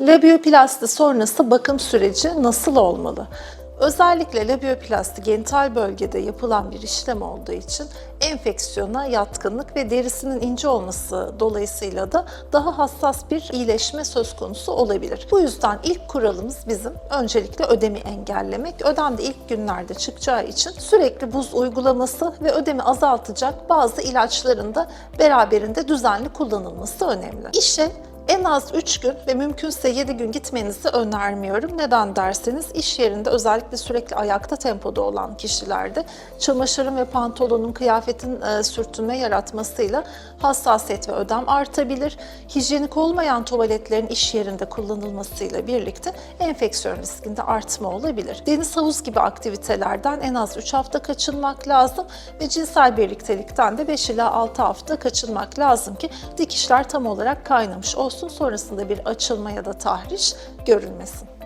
Labioplasti sonrası bakım süreci nasıl olmalı? Özellikle labioplasti genital bölgede yapılan bir işlem olduğu için enfeksiyona yatkınlık ve derisinin ince olması dolayısıyla da daha hassas bir iyileşme söz konusu olabilir. Bu yüzden ilk kuralımız bizim öncelikle ödemi engellemek. Ödem de ilk günlerde çıkacağı için sürekli buz uygulaması ve ödemi azaltacak bazı ilaçların da beraberinde düzenli kullanılması önemli. İşe en az 3 gün ve mümkünse 7 gün gitmenizi önermiyorum. Neden derseniz iş yerinde özellikle sürekli ayakta tempoda olan kişilerde çamaşırın ve pantolonun, kıyafetin e, sürtünme yaratmasıyla hassasiyet ve ödem artabilir. Hijyenik olmayan tuvaletlerin iş yerinde kullanılmasıyla birlikte enfeksiyon riskinde artma olabilir. Deniz havuz gibi aktivitelerden en az 3 hafta kaçınmak lazım ve cinsel birliktelikten de 5 ila 6 hafta kaçınmak lazım ki dikişler tam olarak kaynamış olsun sonrasında bir açılma ya da tahriş görülmesin.